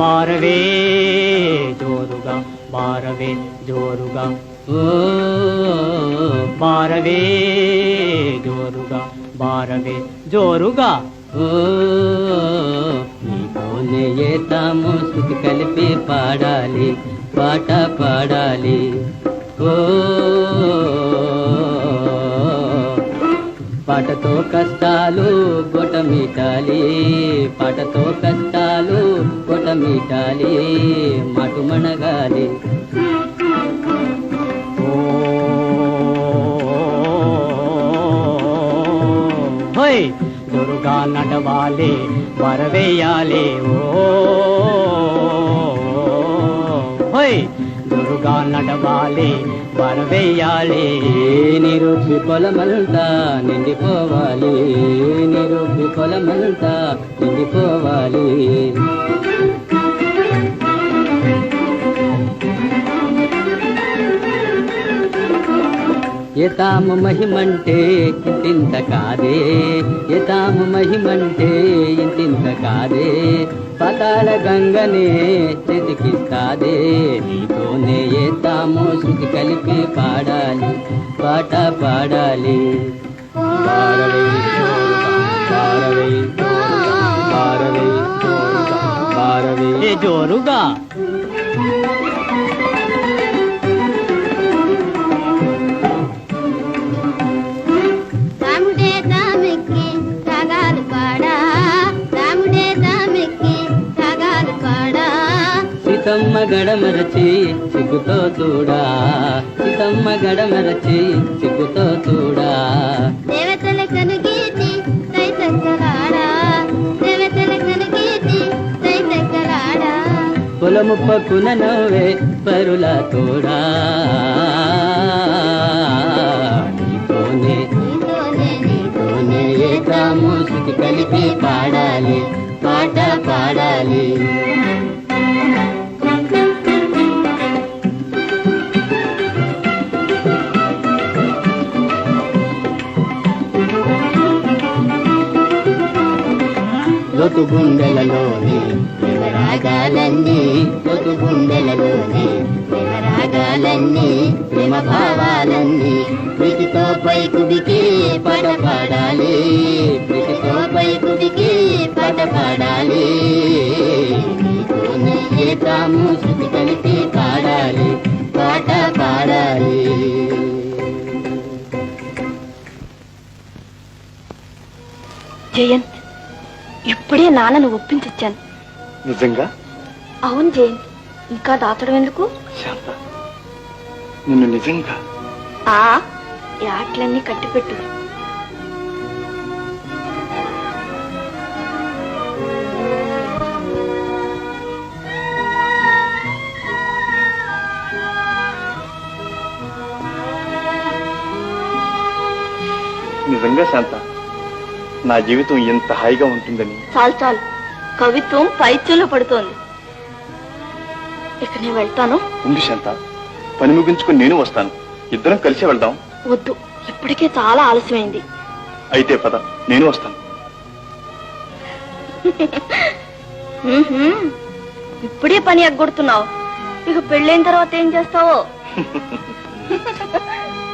బారవే జోరుగా బారవే జోరుగా ఓ బారవే జోరుగా బారవే జోరుగా ఓ నీతోనే ఏతాము శృతి కలిపి పాడాలి పాట పాడాలి ఓ పాటతో కష్టాలు గొటమిటాలి. పాటతో కష్టాలు గొటమిటాలి. మాటు మనగాలి హోయ్ దుర్గా నడవాలి వరవేయాలి. ఓ హోయ్ దుర్గా నడవాలి వరవేయాలి నిరుపి పొలమంతా నిండిపోవాలి. నిరుపి పొలమంతా నిండిపోవాలి. ఎతాము మహిమంటే ఇంతింత కాదే. ఎతాము మహిమంటే ఇంతింత కాదే. పతాళ గంగనే చెతికిస్తాదే నీతోనే ఏతాము శృతి కలిపి పాడాలి పాట పాడాలి. పారవై పారవై పారవై పారవై జోరుగా? గడమరచి సిగ్గుతో చూడా. సీతమ్మ గడమరచి సిగ్గుతో చూడా. దేవతల కనుగీతి పొలము పక్కున నవ్వే పరుల తోడా. లోతు గుండెలలోని రాగాలన్నీ లోతు గుండెలలోని రాగాలన్నీ ప్రేమ భావాలన్నీ ప్రీతితో పైకుడికి పాట పాడాలి ప్రీతితో పైకుడికి పాట పాడాలి నీతోనే ఏకాము శృతి కలిపి పాడాలి పాట పాడాలి. జయంత్ ఇప్పుడే నాన్నను ఒప్పించొచ్చాను. నిజంగా? అవును జయంత్ ఇంకా దాచడం ఎందుకు? శాంత నిన్ను నిజంగా? ఆ ఈ ఆటలన్నీ కట్టిపెట్టు. నిజంగా శాంత? నా జీవితం ఎంత హాయిగా ఉంటుందని. చాలు చాలు. కవిత్వం పైత్యంలో పడుతోంది. ఇక నేను వెళ్తాను. ఉండు శాంత పని ముగించుకుని నేను వస్తాను. ఇద్దరం కలిసి వెళ్దాం. వద్దు ఇప్పటికే చాలా ఆలస్యమైంది. అయితే పద నేను వస్తాను. ఉహుం. ఇప్పుడే పని ఎగ్గొడుతున్నావు. ఇక పెళ్ళైన తర్వాత ఏం చేస్తావో?